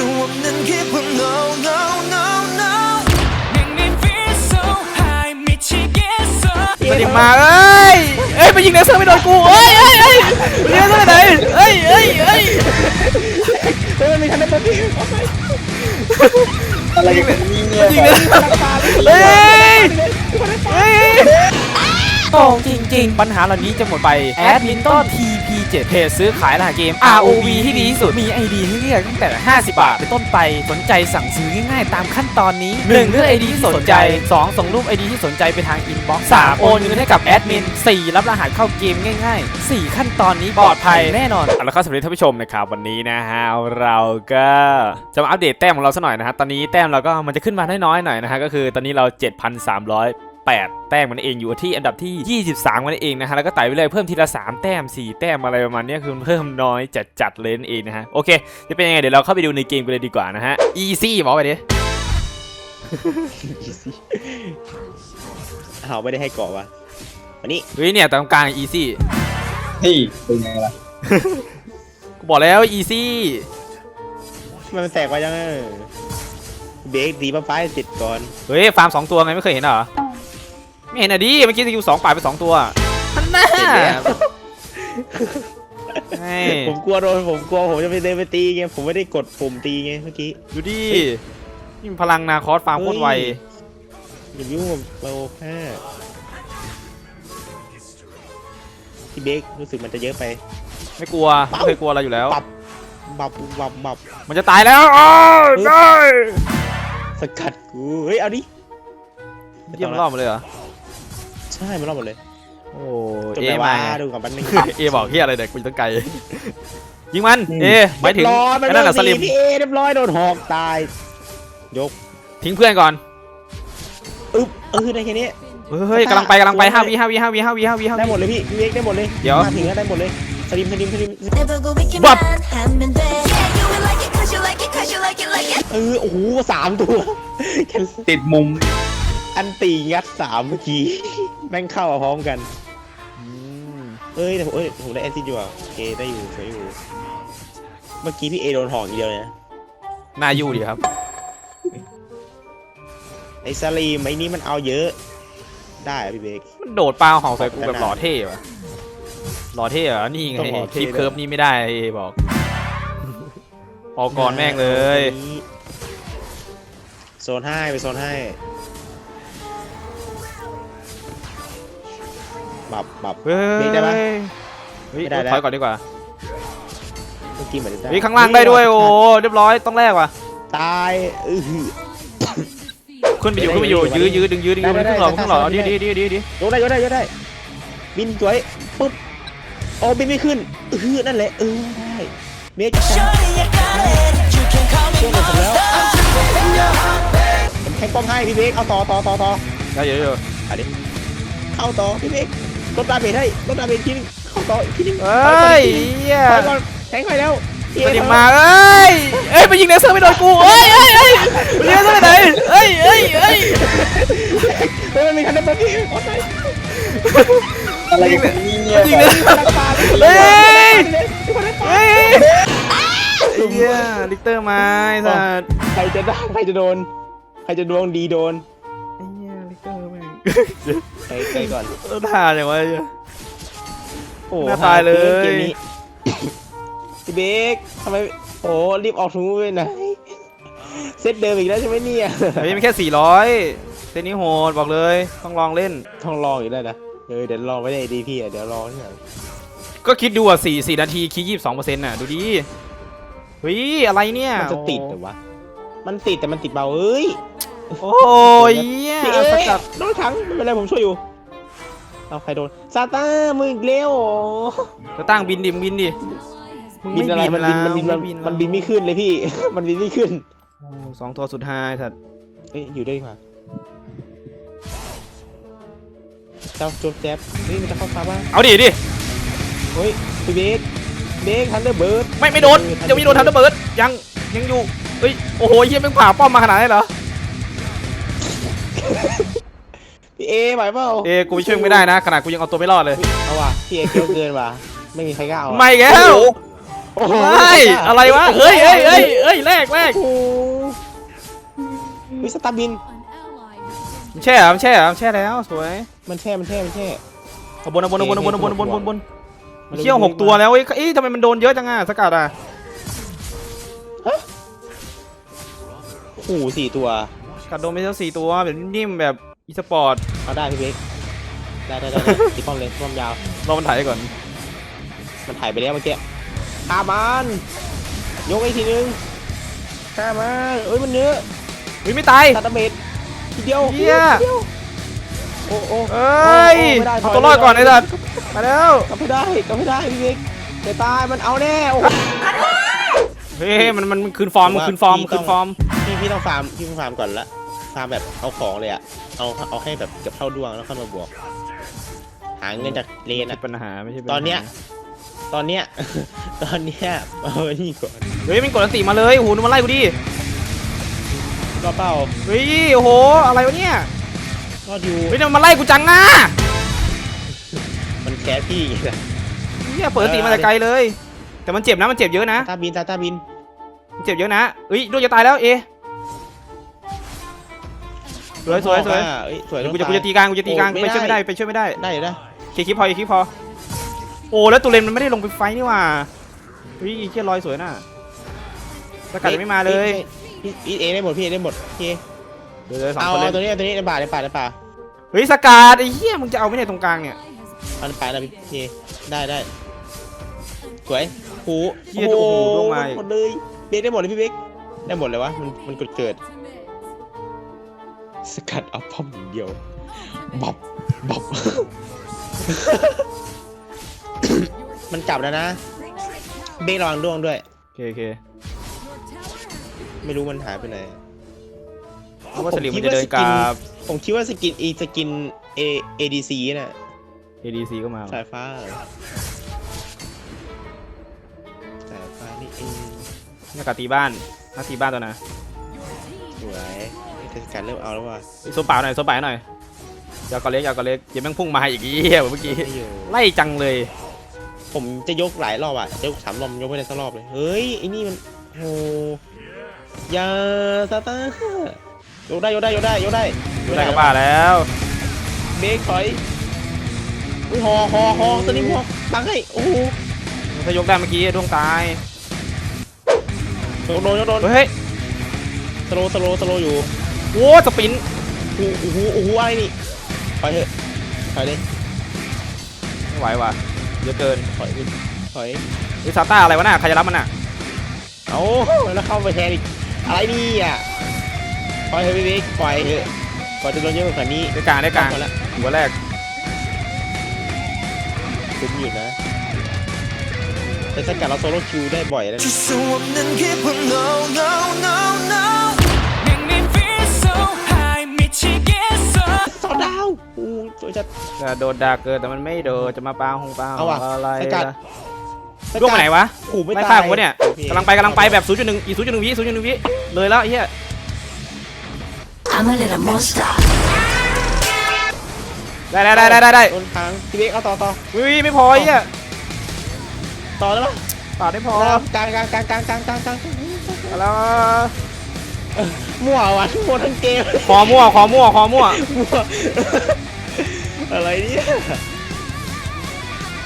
수 없는 기분 no no no no Make me feel so high 미치겠어 สลิมมาเอ้ย เอ้ยไปยิงเลเซอร์ไม่โดนกูเอ้ยเอ้ยเอ้ยยิงเลเซอร์ไปไหนเอ้ยเอ้ยเอ้ย เฮ้ยมันมีทันได้ปะพี่ อะไรกันเนี่ย ยิงเลยเฮ้ยเฮ้ยโอ้จริง ๆ ปัญหาเหล่านี้จะหมดไปแอดมินต้น TP7 เพจซื้อขายรหัสเกม ROV ที่ดีที่สุด มี ID ให้เลือกตั้งแต่ 50 บาทเป็นต้นไป สนใจสั่งซื้อง่ายๆ ตามขั้นตอนนี้ 1. เลือก ID ที่สนใจ 2. ส่งรูป ID ที่สนใจไปทางอินบ็อกซ์ 3. โอนเงินให้กับแอดมิน 4. รับรหัสเข้าเกมง่ายๆ 4 ขั้นตอนนี้ปลอดภัยแน่นอนแล้วก็สวัสดีท่านผู้ชมนะครับวันนี้นะฮะเราก็จะมาอัปเดตแต้มของเราสักหน่อยนะฮะตอนนี้แต้มเราก็มันจะขึ้นมาน้อยๆหน่อยนะฮะก็คือตอนนี้เรา 7,300 8 แต้มมันเองอยู่ที่อันดับที่ 23มันเองนะฮะแล้วก็ไต่ไปเลยเพิ่มทีละ 3 แต้ม 4 แต้มอะไรประมาณเนี้ยคือมันเพิ่มน้อยจัดๆเลยนั่นเองนะฮะโอเคจะเป็นยังไงเดี๋ยวเราเข้าไปดูในเกมกันเลยดีกว่านะฮะ easy บอกไปดิอ้าวไม่ได้ให้เกาะวะวันนี้เฮ้ยเนี่ยตรงกลาง easy เฮ้ยเป็นไงล่ะกูบอกแล้ว easy มันแตกไปยังไงเบรกดีป้าป้ายติดก่อน เฮ้ย ฟาร์มสองตัวไงไม่เคยเห็นเหรอ ไม่เห็นอะดิเมื่อกี้สกิลสองป่าดไปสองตัวท่านน่าติดแล้วให้ผมกลัวโดนผมกลัวผมจะไปเดินไปตีไงผมไม่ได้กดปุ่มตีไงเมื่อกี้ดูดินี่มันพลังนาคอสฟาร์มโคตรไวอย่ายุ่งกับเราแค่ที่เบรกรู้สึกมันจะเยอะไป ไม่กลัวไม่เคยกลัวอะไรอยู่แล้วปรับบับบับบับมันจะตายแล้วอ้าวได้สกัดกูเฮ้ยเอาดิเยี่ยมรอบมาเลยเหรอ ใช่มันรอบหมดเลยโอ้เอมาว่าดูก่อนแป๊บนึงเอบอกเฮียอะไรเด็กกูอตั้งไกลยิงมันเอไมาถึงนั่นแหละสลิม พี่เอเรียบร้อยโดนหอกตายยกทิ้งเพื่อนก่อน อึ๊บเออในแค่นี้ เฮ้ยกำลังไปกำลังไปห้าวีห้าวีห้าวีห้าวีห้าวีห้าได้หมดเลยพี่พี่เอกได้หมดเลยเดี๋ยว มาถึงแล้วได้หมดเลยสลิมสลิมสลิม Never เออโอ้โหสามตัว ติดมุม อันตีงัดสามเมื่อกี้ แม่งเข้ามาพร้อมกัน อืมเอ้ยแต่ผมเอ้ยผมได้แอนซินอยู่อะโอเคได้อยู่สวยอยู่ เมื่อกี้พี่เอโดนหอกอย่างเดียวเลยนะน่าอยู่ดีครับ ไอ้สลีมไอ้นี่มันเอาเยอะ ได้อะพี่เบกมันโดดปลาหอกใส่กูแบบหล่อเท่ว่ะหล่อเท่เหรอนี่ไงต้องหล่อคเท่ลิปด้วย เคิร์ฟนี่ไม่ได้เอบอกพอก่อนแม่งเลย โซนให้ไปโซนให้ บับบับ เฮ้ยเบรกได้ปะเฮ้ยไม่ได้แล้ว ถอยก่อนดีกว่าเมื่อกี้เหมือนจะได้เฮ้ยข้างล่างได้ด้วยโอ้เรียบร้อยต้องแรกว่ะตายอือหือ ขึ้นไปอยู่ขึ้นไปอยู่ได้ได้ยื้อยื้อดึงยื้อดึงยื้อได้ได้ขึ้นหลอดได้ขึ้นหลอดได้เอาดีได้ดีดีดีดียกได้ยกได้ยกได้บินสวยปุ๊บโอ้บินไม่ขึ้นเออนั่นแหละเออได้เมฆจะช่วย Shorty you got it You can call me ผมแล้ว monster ผมแทงป้อมให้พี่เบกเอาต่อต่อต่อต่อได้เยอะอยู่เอาดิเข้าต่อพี่เบก ลดดาเมจให้ลดดาเมจอีกทีนึงเข้าต่ออีกทีนึงเอ้ยเหี้ยถอยก่อนแทงไปแล้วพี่สเอลิมมาเอ้ยเอ้ยไปยิงเลเซอร์ไม่โดนกูเอ้ยเอ้ยเอ้ยไปยิงเลเซอร์ไปไหนเอ้ยเอ้ยเอ้ยเฮ้ยมันมีคันเดนพี่โอ้ยอะไรกันเนี่ยยิงเลยรักปาเฮ้ยคนนั้นปาเฮ้ยเฮียลิกเตอร์มาไอ้สัสใครจะได้ใครจะโดน ใครจะดวงดีโดน ไปไปก่อนเออท่าอย่างวะไอ้เหี้ยโอ้น่าตายเลยเกมนี้พี่เบกทำไมโอ้รีบออกทูไปไหนเซตเดิมอีกแล้วใช่ไหมเนี่ยเฮ้ยมันแค่400เซตนี้โหดบอกเลยต้องลองเล่นต้องลองอีกแล้วนะเออเดี๋ยวลองไม่ได้ดีพี่อะเดี๋ยวลองที่ไหนก็คิดดูอะ4 4นาทีคียี่สิบสองเปอร์เซ็นต์น่ะดูดิเฮ้ยอะไรเนี่ยมันจะติดเหรอวะมันติดแต่มันติดเบาเอ้ย โอ้ยเหี้ยพี่เอ๊สกัดโดนขังไม่เป็นไรผมช่วยอยู่เอาใครโดนซาต้ามึงอีกแล้วเหรอจะตั้งบินดิมึงบินดิมึงบินอะไรมันบินมันบินแล้วมันมันบินไม่ขึ้นเลยพี่ มันบินไม่ขึ้นโอ้สองตัวสุดท้ายสัตว์เอ้ยอยู่ด้วยดีกว่าเจ้าโจ๊บแจ๊บเฮ้ยมันจะเข้าฟ้าบ้างเอาดิดิเฮ้ยพี่เบสเบสทันเดอร์เบิร์ดไม่ไม่โดนยังไม่โดนทันเดอร์เบิร์ดยังยังอยู่เฮ้ยโอ้โหเฮียแม่งผ่าป้อมมาขนาดนี้นเหรอ พี่เอไหวเปล่าเอ้กูไปช่วยมึงไม่ได้นะขนาดกูยังเอาตัวไม่รอดเลย เอาว่ะพี่เอเกี่ยวเกินว่ะไม่มีใครกล้าเอาไม่แก้วโอ้โหไม่อะไรวะเฮ้ยเฮ้ยเฮ้ยเฮ้ยแรกแรกโอ้โหวิสตาร์บิน มันแช่เหรอมันแช่เหรอมันแช่แล้วสวยมันแช่ มันแช่ มันแช่ เอาบนเอาบนเอาบนเอาบนเอาบนเอาบนเอาบนเอาบนมันเชี่ยวหกตัวแล้วเอ้ยเอ้ยทำไมมันโดนเยอะจังอะสกัดอะ โอ้โหสี่ตัวส กัดโดนไปแล้วสี่ตัวแบบนิ่มๆแบบอีสปอร์ตเอาได้พี่เบคได้ได้ได้ได้ตีป้อมเลยป้อมยาวรอมันถ่ายก่อนมันถ่ายไปแล้วเมื่อกี้ฆ่ามันยกอีกทีนึงฆ่ามันเอ้ยมันเนื้อเฮ้ยไม่ตาย ตัดดาเมจทีเดียวเหี้ย ทีดีวโอ้โอ้เอ้ยไม่ได้ถเอาอยตัวรอดก่อนไม่ไอ้ได้สัตว์มาแล้วกลับไม่ได้กลับไม่ได้พี่เบคจะตายมันเอาแน่โอ้โห เฮ้ยมันมันมันคืนฟอร์มมันคืนฟอร์มมันคืนฟอร์มพี่พี่ต้องฟาร์มพี่ต้องฟาร์มก่อนละ ฟาร์มแบบเอาของเลยอะเอาเอาให้แบบเกือบเท่าดวงแล้วค่อยมาบวก หาเงินจากเลนไม่อะใช่ปัญหาไม่ใช่ปัญหาตอนเนี้ย ตอนเนี้ย ตอนเนี้ยเอาไว้นี่ก่อนเฮ้ยมันกดอันติมาเลยโอ้โหดูมันไล่กูดิรอเปล่าเฮ้ยโอ้โหอะไรวะเนี่ยรอดอยู่เฮ้ยเนี่ยมันไล่กูจังอะมันแคสพี่นะเนี่ยเปิดอันติมาแต่ไกลเลย แต่มันเจ็บนะมันเจ็บเยอะนะตาบินตาตาบินมันเจ็บเยอะนะเฮ้ยด้วยจะตายแล้วเอ สวยสวยสวยอะเอ้ยสวยเดี๋ยวต้กูองจะกูจะตีกลางกูจะตีกลางโอ้ไปช่วยไม่ไม่ได้ได้ไปช่วยไม่ได้ได้อยู่นะเคลียร์คลิปพอเคลียร์คลิปพอโอ้แล้วตูเลนมันไม่ได้ลงไปไฟนี่หว่าเฮ้ยเชี่ยลอยสวยน่ะสกัดยังไม่มาเลยพี่พี่เอได้หมดพี่เอได้หมดพี่เดี๋ยวเดี๋ยวสองเอาคนเอาเล่ตัวนนี้เอาตัวนี้ในป่าในป่าในป่าเฮ้ยสกัดไอ้เหี้ยมึงจะเอาไม่ได้ตรงกลางเนี่ยเอาในป่าแล้วพี่พี่ได้ได้สวยหูเหี้ยโอ้โหลงมาอีกหมดเลยเบคได้หมดเลยพี่เบคได้หมดเลยวะมันมันกดเกิด สกัดเอาป้อมอย่างเดียวบ๊อบบ๊อบมันกลับแล้วนะ เบคระวังด้วงด้วย โอเคโอเคไม่รู้มันหายไปไหนเพราะว่าสลิมมันจะเดินกลับ ผมคิดว่าสกินอีสกินเอ ADC น่ะ ADC ก็มาสายฟ้าเหรอสายฟ้านี่เองเนี่ยกัดตีบ้านนักตีบ้านตัวนะสวย เทศกาลเริ่มเอาแล้วว่ะไอ้โซป่าหน่อยโซป่าหน่อยอยากกระเล็กอยากกระเล็กอย่าแม่งพุ่งมาอีกเหี้ยเมื่อกี้ไม่อยู่ไล่จังเลย ผมจะยกหลายรอบอะจะยกสามรอบยกไม่ได้สักรอบเลย เฮ้ยไอ้นี่มันโหอยาตาตายกได้ยกได้ยกได้ยกได้ไม่ได้กับบ้าแล้ว เบรกถอยอุ้ยหอหอหอตัวนี้หอตั้งให้โอ้โหถ้ายกได้เมื่อกี้ดวงตายโดนโดนโดนเฮ้ยสโลสโลสโลอยู่ โอ้สปินโอ้โหโอ้โหอะไรนี่ถอยเถอะถอยเลยไม่ไหวว่ะเยอะเกินถอยดิถอยไอ้ซาต้าอะไรวะน่ะใครจะรับมันน่ะเอาแล้วเข้าไปแทนอีกอะไรนี่อะปล่อยเถอะพี่เบรกปล่อยเถอะก่อนจะโดนเยอะกว่านี้ได้กลางได้กลางพอแล้วหัวแรกคุ้มอยู่นะแต่สกัดเราโซโล่คิวได้บ่อยนะ สองดาวอู้สวยจัดจะโดนด่าเกินแต่มันไม่โดนจะมาปาหงปาเอาว่ะอะไรสกัด ล่ะร่วงไปไหนวะโอ้โหไม่ไล่ตายข้างกูเนี่ยโอเคกำลังไปกำลังไปแบบ0.1อี0.1วิ0.1วิเลยแล้วไอ้เหี้ย I'm a little monster. ได้ได้ได้ได้ได้ได้โดนทางพี่เบกเอาต่อต่อวิไม่พอไอ้เหี้ยต่อแล้วปะปาดไม่พอต่อกลางกลางกลางกลางกลางกลางกลาง แล้ว มั่วว่ะมั่วทั้งเกมคอมั่วคอมั่วคอมั่วมั่วอะไรเนี่ย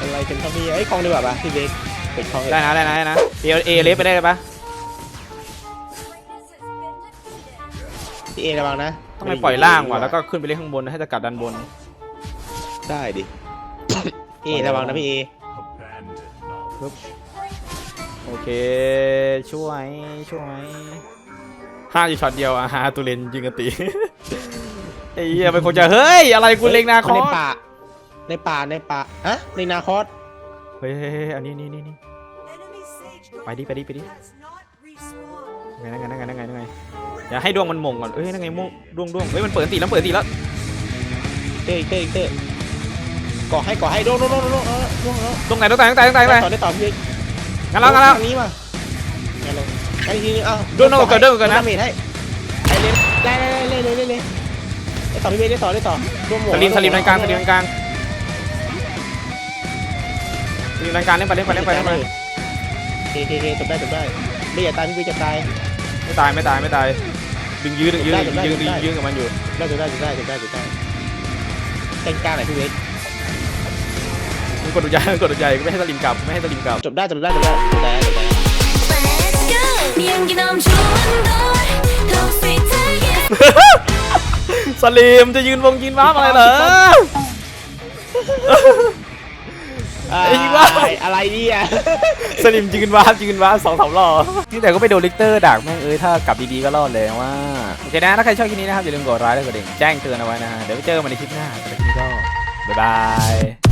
อะไรกันครับเนี่ยไอ้ยคลองดีกว่าปะพี่เบกเป็นคลองได้นะได้นะได้นะเอเอเลฟไปได้เลยปะ พี่เอระวังนะต้องไปปล่อยล่างว่ะแล้วก็ขึ้นไปเล่นข้างบนให้สกัดดันบน ได้ดิพี่เอระวังนะพี่เอโอเค ช่วย ช่วย ห้าอยู่ช็อตเดียวอะฮาตูเลนยิงกันตีไอ้เหี้ยเป็นคนจะเฮ้ยอะไรกูเล็งนาคอในสป่า ในป่าในป่าฮะในนาคอสเฮ้ยเฮ้ยเฮ้ยอันนี้นี่นี่นี่ไปดิไปดิไปดิไงนั่งไงนั่งไงนั่งไงนั่งไงอย่าให้ดวงมันหมงก่อนเอ้ยนั่งไงม่วงดวงดวงเฮ้ยมันเปิดอันตีแล้วเปิดอันตีแล้วเต้เต้เต้ก่อให้ก่อให้โดนโดนโดนโดนโดนโดนดวงไหนดวงไหนดวงไหนดวงไหนดวงไหนต่อได้ต่อพี่งั้นแล้วงั้นแล้วทางนี้มางั้นลง ไอ้ทีนึงเอ้าโดนโดนก่อนโดนก่อนนะ ดาเมจให้ไอ้เล่นได้ได้ได้เลยเลยเลยได้ต่อพี่เบสได้ต่อได้ต่อร่วมหมวสลิมสลิมในกลางสลิมในกลางมีรายการเล่นไปเล่นไปเล่นไปเล่นไปเคเคเคจบได้จบได้ไม่อย่าตายพี่จะตาย ไม่ตายไม่ตายไม่ตายดึงยื้อดึงยื้อได้ดึงได้ยื้อดึงได้ยื้อกับมันอยู่ได้จบได้จบได้จบได้จบได้แกงกล้าหน่อยพี่เวทมึงกดดุใจมึงกดดุใจไม่ให้สลิมกลับไม่ให้สลิมกลับจบได้จบได้จบได้จบได้จบได้ Let's go 네 연기 넘주는 걸 더 sweet to you สลิมจะยืนวงยืนว้าอะไรเหรอ ไอ้บ้า อะไรเนี่ย สลิมยืนว้ายืนว้าสองสามรอบนี่แต่ก็ไปโดนลิกเตอร์ดักแม่งเอ้ยถ้ากลับดีๆก็รอดเลยว่าโอเคนะถ้าใครชอบคลิปนี้นะครับอย่าลืมกดไลค์และกดกระดิ่งแจ้งเตือนเอาไว้นะฮะเดี๋ยวไปเจอกันใหม่ในคลิปหน้าสำหรับคลิปนี้ก็บ๊ายบาย